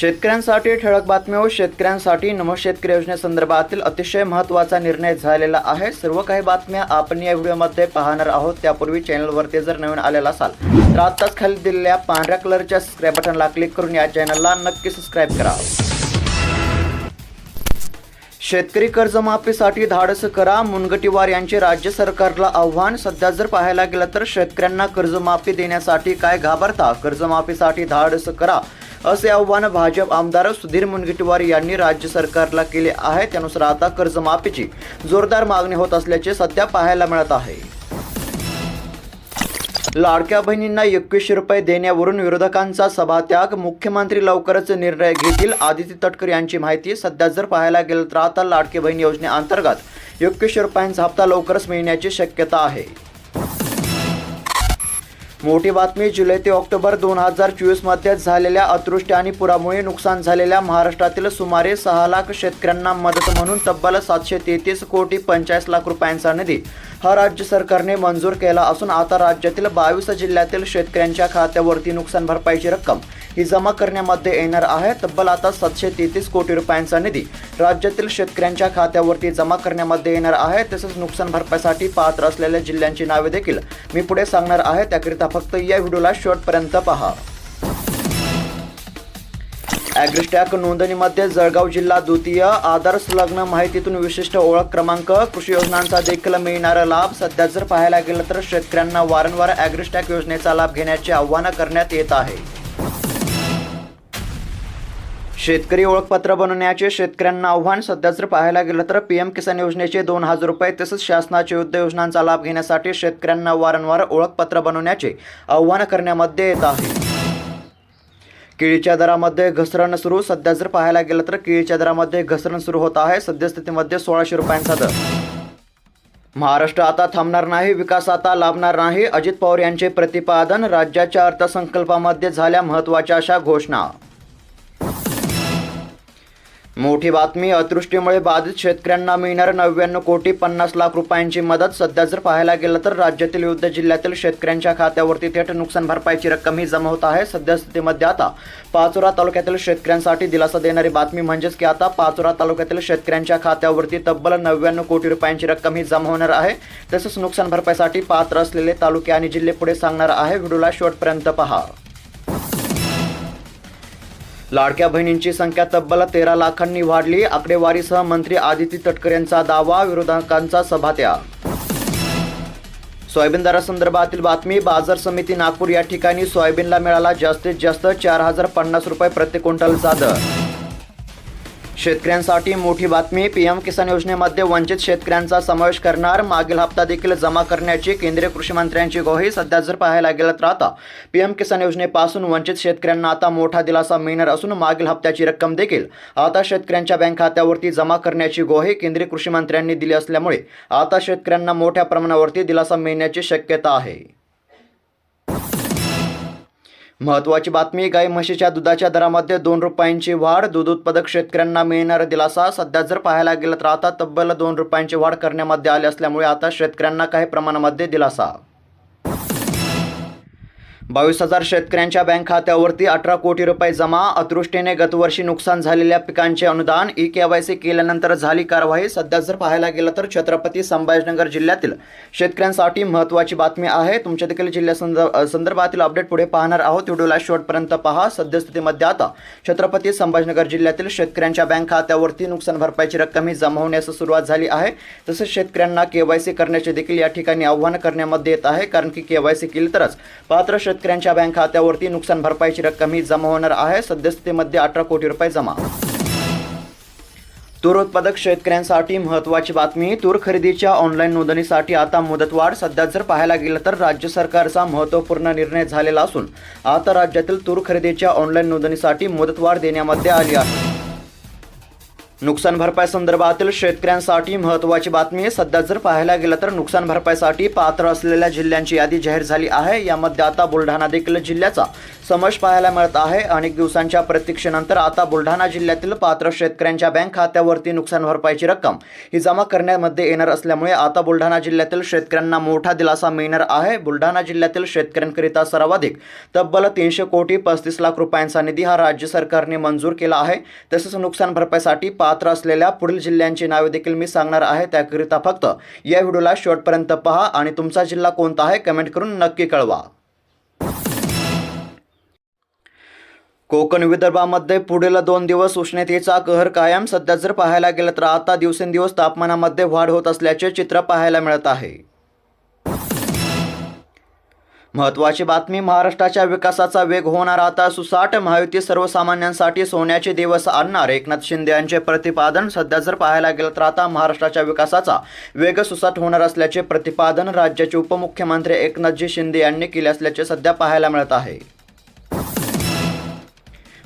शेतकऱ्यांसाठी ठळक बातम्या हो. शेतकऱ्यांसाठी नमो शेतकरी योजनेसंदर्भातील अतिशय महत्त्वाचा निर्णय झालेला आहे. सर्व काही बातम्या आपण या व्हिडिओमध्ये पाहणार आहोत. त्यापूर्वी चॅनलवरती जर नवीन आलेला असाल तर आत्ताच खाली दिलेल्या पांढऱ्या कलरच्या सबस्क्राईब बटनला क्लिक करून या चॅनलला नक्की सबस्क्राईब करा. शेतकरी कर्जमाफीसाठी धाडस करा मुनगटीवार यांचे राज्य सरकारला आव्हान. सध्या जर पाहायला गेलं तर शेतकऱ्यांना कर्जमाफी देण्यासाठी काय घाबरता? कर्जमाफीसाठी धाडस करा. असे आव्हान भाजप आमदार सुधीर मुनगंटीवार यांनी राज्य सरकारला केले आहे. त्यानुसार आता कर्जमाफीची जोरदार मागणी होत असल्याचे सध्या पाहायला मिळत आहे. लाडक्या बहिणींना एकवीसशे रुपये देण्यावरून विरोधकांचा सभात्याग. मुख्यमंत्री लवकरच निर्णय घेतील. आदिती तटकर यांची माहिती सध्या जर पाहायला गेलं तर आता लाडकी बहीण योजनेअंतर्गत एकवीसशे रुपयांचा हप्ता लवकरच मिळण्याची शक्यता आहे. मोठी बातमी जुलै ते ऑक्टोबर दोन हजार चोवीसमध्ये झालेल्या अतृष्टी आणि पुरामुळे नुकसान झालेल्या महाराष्ट्रातील सुमारे सहा लाख शेतकऱ्यांना मदत म्हणून तब्बल सातशे तेहतीस कोटी पंचाळीस लाख रुपयांचा निधी हा राज्य सरकारने मंजूर केला असून आता राज्यातील बावीस जिल्ह्यातील शेतकऱ्यांच्या खात्यावरती नुकसान भरपाईची रक्कम ही जमा करण्यामध्ये येणार आहे. तब्बल आता सातशे तेहतीस कोटी रुपयांचा निधी राज्यातील शेतकऱ्यांच्या खात्यावरती जमा करण्यामध्ये येणार आहे. तसेच नुकसान भरपाईसाठी पात्र असलेल्या जिल्ह्यांची नावे देखील मी पुढे सांगणार आहे. त्याकरिता फक्त या व्हिडिओला शेवटपर्यंत पहा. ॲग्रिस्टॅक नोंदणीमध्ये जळगाव जिल्हा द्वितीय आधार संलग्न माहितीतून विशिष्ट ओळख क्रमांक कृषी योजनांचा देखील मिळणारा लाभ. सध्या जर पाहायला गेलं तर शेतकऱ्यांना वारंवार ॲग्रिस्टॅक योजनेचा लाभ घेण्याचे आव्हान करण्यात येत आहे. शेतकरी ओळखपत्र बनवण्याचे शेतकऱ्यांना आव्हान. सध्या जर पाहायला गेलं तर पी एम किसान योजनेचे दोन हजार रुपये तसेच शासनाच्या युद्ध योजनांचा लाभ घेण्यासाठी शेतकऱ्यांना वारंवार ओळखपत्र बनवण्याचे आव्हान करण्यामध्ये येत आहे. केळीच्या दरामध्ये घसरण सुरू. सध्या जर पाहायला गेलं तर केळीच्या दरामध्ये घसरण सुरू होत आहे. सद्यस्थितीमध्ये सोळाशे रुपयांचा दर. महाराष्ट्र आता थांबणार नाही विकास आता लाभणार नाही. अजित पवार यांचे प्रतिपादन राज्याच्या अर्थसंकल्पामध्ये झाल्या महत्त्वाच्या अशा घोषणा. मोठी बातमी अतिवृष्टीमुळे बाधित शेतकऱ्यांना मिळणार नव्याण्णव कोटी पन्नास लाख रुपयांची मदत. सध्या जर पाहायला गेलं तर राज्यातील विविध जिल्ह्यातील शेतकऱ्यांच्या खात्यावरती थेट नुकसान भरपाईची रक्कम ही जमा होत आहे. सद्यस्थितीमध्ये आता पाचोरा तालुक्यातील शेतकऱ्यांसाठी दिलासा देणारी बातमी म्हणजेच की आता पाचोरा तालुक्यातील शेतकऱ्यांच्या खात्यावरती तब्बल नव्याण्णव कोटी रुपयांची रक्कम ही जमा होणार आहे. तसेच नुकसान भरपाईसाठी पात्र असलेले तालुके आणि जिल्हे पुढे सांगणार आहे. व्हिडिओला शेवटपर्यंत पहा. लाडक्या बहिणींची संख्या तब्बल तेरा लाखांनी वाढली. आकडेवारीसह मंत्री आदिती तटकर यांचा दावा विरोधकांचा सभात्या सोयाबीन दरासंदर्भातील बातमी बाजार समिती नागपूर या ठिकाणी सोयाबीनला मिळाला जास्तीत जास्त चार हजार पन्नास रुपये प्रति क्विंटलचा दर शेतकऱ्यांसाठी मोठी बातमी पीएम किसान योजनेमध्ये वंचित शेतकऱ्यांचा समावेश करणार मागील हप्ता देखील जमा करण्याची केंद्रीय कृषी मंत्र्यांची ग्वाही सध्या जर पाहायला गेलं तर आता पीएम किसान योजनेपासून वंचित शेतकऱ्यांना आता मोठा दिलासा मिळणार असून मागील हप्त्याची रक्कम देखील आता शेतकऱ्यांच्या बँक खात्यावरती जमा करण्याची ग्वाही केंद्रीय कृषी मंत्र्यांनी दिली असल्यामुळे आता शेतकऱ्यांना मोठ्या प्रमाणावरती दिलासा मिळण्याची शक्यता आहे. महत्त्वाची बातमी गाई म्हशीच्या दुधाच्या दरामध्ये दोन रुपयांची वाढ दूध उत्पादक शेतकऱ्यांना मिळणारा दिलासा. सध्या जर पाहायला गेलं तर आता तब्बल दोन रुपयांची वाढ करण्यामध्ये आली असल्यामुळे आता शेतकऱ्यांना काही प्रमाणामध्ये दिलासा. बावीस हजार शेतकऱ्यांच्या बँक खात्यावरती अठरा कोटी रुपये जमा. अतृष्टीने गतवर्षी नुकसान झालेल्या पिकांचे अनुदान ई केवायसी केल्यानंतर झाली कारवाई. सध्या जर पाहायला गेलं तर छत्रपती संभाजीनगर जिल्ह्यातील शेतकऱ्यांसाठी महत्त्वाची बातमी आहे. तुमच्या देखील जिल्ह्या संदर्भातील अपडेट पुढे पाहणार आहोत. व्हिडिओला शेवटपर्यंत पहा. सद्यस्थितीमध्ये आता छत्रपती संभाजीनगर जिल्ह्यातील शेतकऱ्यांच्या बँक खात्यावरती नुकसान भरपाईची रक्कम ही जमा होण्यास सुरुवात झाली आहे. तसेच शेतकऱ्यांना केवायसी करण्याचे देखील या ठिकाणी आव्हान करण्यामध्ये येत आहे. कारण की केवायसी केली तरच पात्र शेत शेतकऱ्यांच्या बँक खात्यावरती नुकसान भरपाईची रक्कम ही जमा होणार आहे. सद्यस्थितीमध्ये अठरा कोटी रुपये जमा. तूर उत्पादक शेतकऱ्यांसाठी महत्त्वाची बातमी. तूर खरेदीच्या ऑनलाईन नोंदणीसाठी आता मुदतवाढ. सध्या जर पाहायला गेलं तर राज्य सरकारचा महत्त्वपूर्ण निर्णय झालेला असून आता राज्यातील तूर खरेदीच्या ऑनलाईन नोंदणीसाठी मुदतवाढ देण्यामध्ये आली आहे. नुकसान भरपाई संदर्भातील शेतकऱ्यांसाठी महत्त्वाची बातमी सध्या जर पाहायला गेलं तर नुकसान भरपाईसाठी पात्र असलेल्या जिल्ह्यांची यादी जाहीर झाली आहे. यामध्ये आता बुलढाणा देखील जिल्ह्याचा समावेश पाहायला मिळत आहे. अनेक दिवसांच्या प्रतीक्षेनंतर आता बुलढाणा जिल्ह्यातील पात्र शेतकऱ्यांच्या बँक खात्यावरती नुकसान भरपाईची रक्कम ही जमा करण्यामध्ये येणार असल्यामुळे आता बुलढाणा जिल्ह्यातील शेतकऱ्यांना मोठा दिलासा मिळणार आहे. बुलढाणा जिल्ह्यातील शेतकऱ्यांकरिता सर्वाधिक तब्बल तीनशे कोटी पस्तीस लाख रुपयांचा निधी हा राज्य सरकारने मंजूर केला आहे. तसेच नुकसान भरपाईसाठी पा पात्र असलेल्या पुढील जिल्ह्यांची नावे देखील मी सांगणार आहे. त्याकरिता फक्त या व्हिडिओला शेवटपर्यंत पहा आणि तुमचा जिल्हा कोणता आहे कमेंट करून नक्की कळवा. कोकण विदर्भामध्ये पुढील दोन दिवस उष्णतेचा कहर कायम. सध्या जर पाहायला गेलं तर आता दिवसेंदिवस तापमानामध्ये वाढ होत असल्याचे चित्र पाहायला मिळत आहे. महत्वाची बातमी महाराष्ट्राच्या विकासाचा वेग होणार आता सुसाट महायुती सर्वसामान्यांसाठी सोन्याचे दिवस आणणार. एकनाथ शिंदे यांचे प्रतिपादन सध्या जर पाहायला गेलं तर आता महाराष्ट्राच्या विकासाचा वेग सुसाट होणार असल्याचे प्रतिपादन राज्याचे उपमुख्यमंत्री एकनाथजी शिंदे यांनी केले असल्याचे सध्या पाहायला मिळत आहे.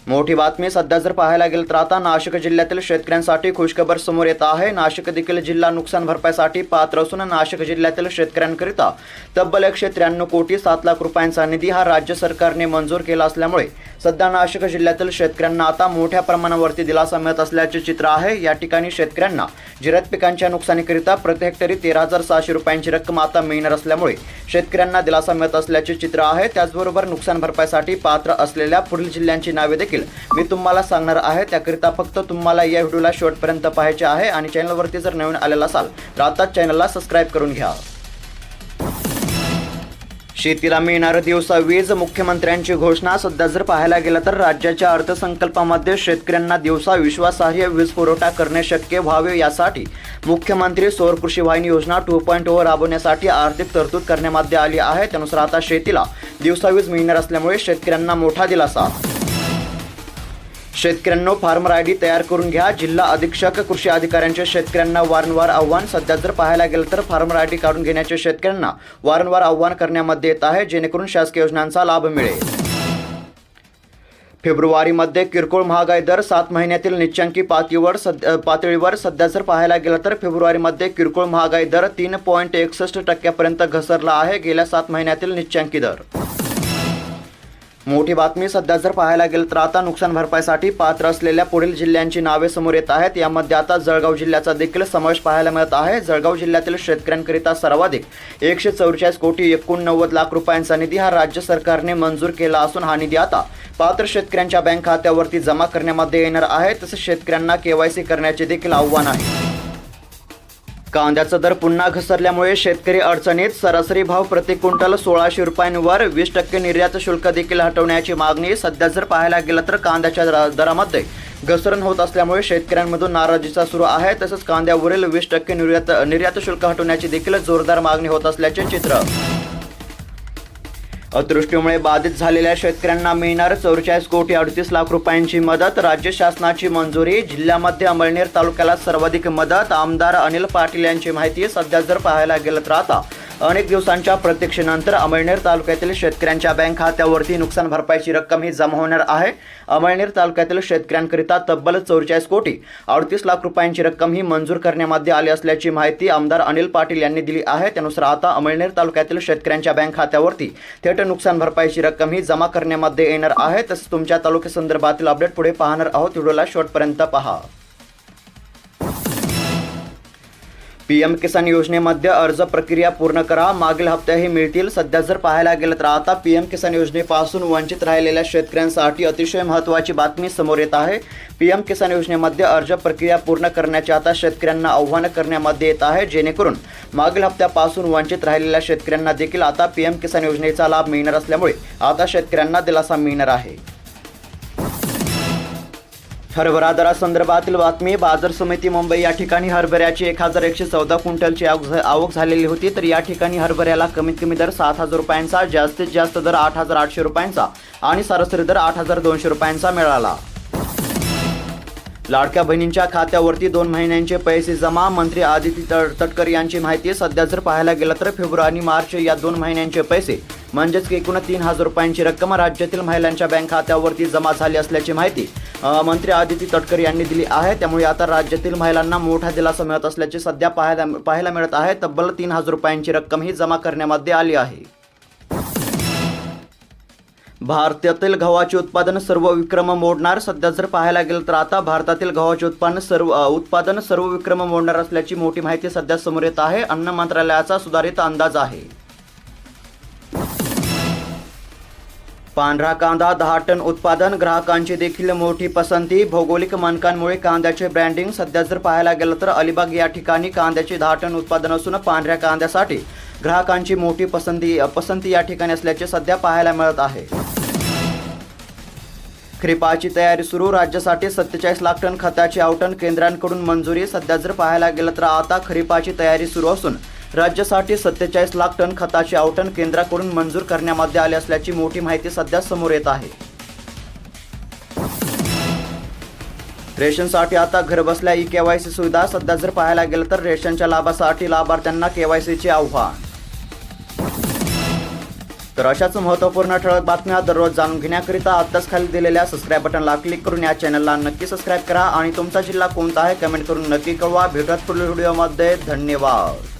मोठी बातमी सध्या जर पाहायला गेलं तर आता नाशिक जिल्ह्यातील शेतकऱ्यांसाठी खुशखबर समोर येत आहे. नाशिक देखील जिल्हा नुकसान भरपाईसाठी पात्र असून नाशिक जिल्ह्यातील शेतकऱ्यांकरिता तब्बल एकशे त्र्याण्णव कोटी सात लाख रुपयांचा निधी हा राज्य सरकारने मंजूर केला असल्यामुळे सध्या नाशिक जिल्ह्यातील शेतकऱ्यांना आता मोठ्या प्रमाणावरती दिलासा मिळत असल्याचे चित्र आहे. या ठिकाणी शेतकऱ्यांना जिरत पिकांच्या नुकसानीकरिता प्रति हेक्टरी तेरा हजार सहाशे रुपयांची रक्कम आता मिळणार असल्यामुळे शेतकऱ्यांना दिलासा मिळत असल्याचे चित्र आहे. त्याचबरोबर नुकसान भरपाईसाठी पात्र असलेल्या पुढील जिल्ह्यांची नावे देखील मी तुम्हाला सांगणार आहे त्याकरिता फक्त तुम्हाला या व्हिडिओला शेवटपर्यंत पाहायचे आहे आणि चॅनलवरती जर नवीन आलेला असाल तर आताच चॅनलला सबस्क्राईब करून घ्या. शेतीला मिळणार दिवसा वीज मुख्यमंत्र्यांची घोषणा. सध्या जर पाहायला गेलं तर राज्याच्या अर्थसंकल्पामध्ये शेतकऱ्यांना दिवसा विश्वासार्ह वीज पुरवठा करणे शक्य व्हावे यासाठी मुख्यमंत्री सौर कृषी वाहिनी योजना टू पॉईंट ओ राबवण्यासाठी आर्थिक तरतूद करण्यामध्ये आली आहे. त्यानुसार आता शेतीला दिवसा वीज मिळणार असल्यामुळे शेतकऱ्यांना मोठा दिलासा. शेतकऱ्यांनो फार्मर आय डी तयार करून घ्या. जिल्हा अधीक्षक कृषी अधिकाऱ्यांचे शेतकऱ्यांना वारंवार आव्हान. सध्या जर पाहायला गेलं तर फार्मर आय डी काढून घेण्याचे शेतकऱ्यांना वारंवार आव्हान करण्यामध्ये येत आहे जेणेकरून शासकीय योजनांचा लाभ मिळेल. फेब्रुवारीमध्ये किरकोळ महागाई दर सात महिन्यातील निच्चांकी पातळीवर सध्या पातळीवर सध्या जर पाहायला गेलं तर फेब्रुवारीमध्ये किरकोळ महागाई दर तीन पॉईंट एकसष्ट टक्क्यापर्यंत घसरला आहे. गेल्या सात महिन्यातील निच्चांकी दर मोठी बातमी सध्या जर पाहायला गेलं तर आता नुकसान भरपाईसाठी पात्र असलेल्या पुढील जिल्ह्यांची नावे समोर येत आहेत. यामध्ये आता जळगाव जिल्ह्याचा देखील समावेश पाहायला मिळत आहे. जळगाव जिल्ह्यातील शेतकऱ्यांकरिता सर्वाधिक एकशे चौवेचाळीस कोटी एकोणनव्वद लाख रुपयांचा निधी हा राज्य सरकारने मंजूर केला असून हा निधी आता पात्र शेतकऱ्यांच्या बँक खात्यावरती जमा करण्यामध्ये येणार आहे. तसेच शेतकऱ्यांना केवायसी करण्याचे देखील आव्हान आहे. कांद्याचा दर पुन्हा घसरल्यामुळे शेतकरी अडचणीत सरासरी भाव प्रति क्विंटल सोळाशे रुपयांवर वीस टक्के निर्यात शुल्क देखील हटवण्याची मागणी सध्या जर पाहायला गेलं तर कांद्याच्या दरामध्ये घसरण होत असल्यामुळे शेतकऱ्यांमधून नाराजीचा सुरू आहे. तसंच कांद्यावरील वीस टक्के निर्यात निर्यात शुल्क हटवण्याची देखील जोरदार मागणी होत असल्याचे चित्र अतिवृष्टीमुळे बाधित झालेल्या शेतकऱ्यांना मिळणार चौवेचाळीस कोटी अडतीस लाख रुपयांची मदत. राज्य शासनाची मंजुरी. जिल्ह्यामध्ये अंमळनेर तालुक्याला सर्वाधिक मदत. आमदार अनिल पाटील यांची माहिती सध्या जर पाहायला गेलं तर आता. अनेक दिवसांच्या प्रत्यक्षेनंतर अमळनेर तालुक्यातील शेतकऱ्यांच्या बँक खात्यावरती नुकसान भरपाईची रक्कम ही जमा होणार आहे. अमळनेर तालुक्यातील शेतकऱ्यांकरिता तब्बल चौवेचाळीस कोटी अडतीस लाख रुपयांची रक्कम ही मंजूर करण्यामध्ये आली असल्याची माहिती आमदार अनिल पाटील यांनी दिली आहे. त्यानुसार आता अमळनेर तालुक्यातील शेतकऱ्यांच्या बँक खात्यावरती थेट नुकसान भरपाईची रक्कम ही जमा करण्यामध्ये येणार आहे. तसंच तुमच्या तालुक्यासंदर्भातील अपडेट पुढे पाहणार आहोत. व्हिडिओला शेवटपर्यंत पहा. पी एम किसान योजनेमध्ये अर्ज प्रक्रिया पूर्ण करा मागील हप्त्याही मिळतील. सध्या जर पाहायला गेलं तर आता पी एम किसान योजनेपासून वंचित राहिलेल्या शेतकऱ्यांसाठी अतिशय महत्त्वाची बातमी समोर येत आहे. पी एम किसान योजनेमध्ये अर्ज प्रक्रिया पूर्ण करण्याचे आता शेतकऱ्यांना आव्हान करण्यामध्ये येत आहे. जेणेकरून मागील हप्त्यापासून वंचित राहिलेल्या शेतकऱ्यांना देखील आता पी एम किसान योजनेचा लाभ मिळणार असल्यामुळे आता शेतकऱ्यांना दिलासा मिळणार आहे. हरभरा दरासंदर्भातील बातमी बाजार समिती मुंबई या ठिकाणी हरभऱ्याची एक हजार एकशे चौदा क्विंटलची आवक आवक झालेली होती. तर या ठिकाणी हरभऱ्याला कमीत कमी दर सात हजार रुपयांचा जास्तीत जास्त दर आठ हजार आठशे रुपयांचा आणि सरासरी दर आठ हजार दोनशे रुपयांचा मिळाला. लाडक्या बहिणींच्या खात्यावरती दोन महिन्यांचे पैसे जमा मंत्री आदिती तड- तटकर यांची माहिती सध्या जर पाहायला गेलं तर फेब्रुवारी मार्च या दोन महिन्यांचे पैसे म्हणजेच की एकूण तीन हजार रुपयांची रक्कम राज्यातील महिलांच्या बँक खात्यावरती जमा झाली असल्याची माहिती मंत्री आदिती तटकर यांनी दिली आहे. त्यामुळे आता राज्यातील महिलांना मोठा दिलासा मिळत असल्याचे सध्या पाहायला पाहायला मिळत आहे. तब्बल तीन हजार रुपयांची रक्कम ही जमा करण्यामध्ये आली आहे. भारतातील गव्हाचे उत्पादन सर्व विक्रम मोडणार. सध्या जर पाहायला गेलं तर आता भारतातील गव्हाचे उत्पादन सर्व उत्पादन सर्व विक्रम मोडणार असल्याची मोठी माहिती सध्या समोर येत आहे. अन्न मंत्रालयाचा सुधारित अंदाज आहे. पांढरा कांदा दहा टन उत्पादन ग्राहकांची देखील मोठी पसंती. भौगोलिक मानकांमुळे कांद्याचे ब्रँडिंग सध्या जर पाहायला गेलं तर अलिबाग या ठिकाणी कांद्याचे दहा टन उत्पादन असून पांढऱ्या कांद्यासाठी ग्राहकांची मोठी पसंती पसंती या ठिकाणी असल्याचे सध्या पाहायला मिळत आहे. खरीपाची तयारी सुरू. राज्यासाठी सत्तेचाळीस लाख टन खताची आवटण केंद्रांकडून मंजुरी. सध्या जर पाहायला गेलं तर आता खरीपाची तयारी सुरू असून राज्यासाठी सत्तेचाळीस लाख टन खताची आवटण केंद्राकडून मंजूर करण्यामध्ये आली असल्याची मोठी माहिती सध्या समोर येत आहे. रेशनसाठी आता घरबसल्या ई केवायसी सुविधा सध्या जर पाहायला गेलं तर रेशनच्या लाभासाठी लाभार्थ्यांना केवायसीचे आव्हान. तर अशाच महत्त्वपूर्ण ठळक बातम्या दररोज जाणून घेण्याकरिता आत्ताच खाली दिलेल्या सबस्क्राईब बटनला क्लिक करून या चॅनलला नक्की सबस्क्राईब करा आणि तुमचा जिल्हा कोणता आहे कमेंट करून नक्की कळवा. भेटत पुढील व्हिडिओमध्ये धन्यवाद.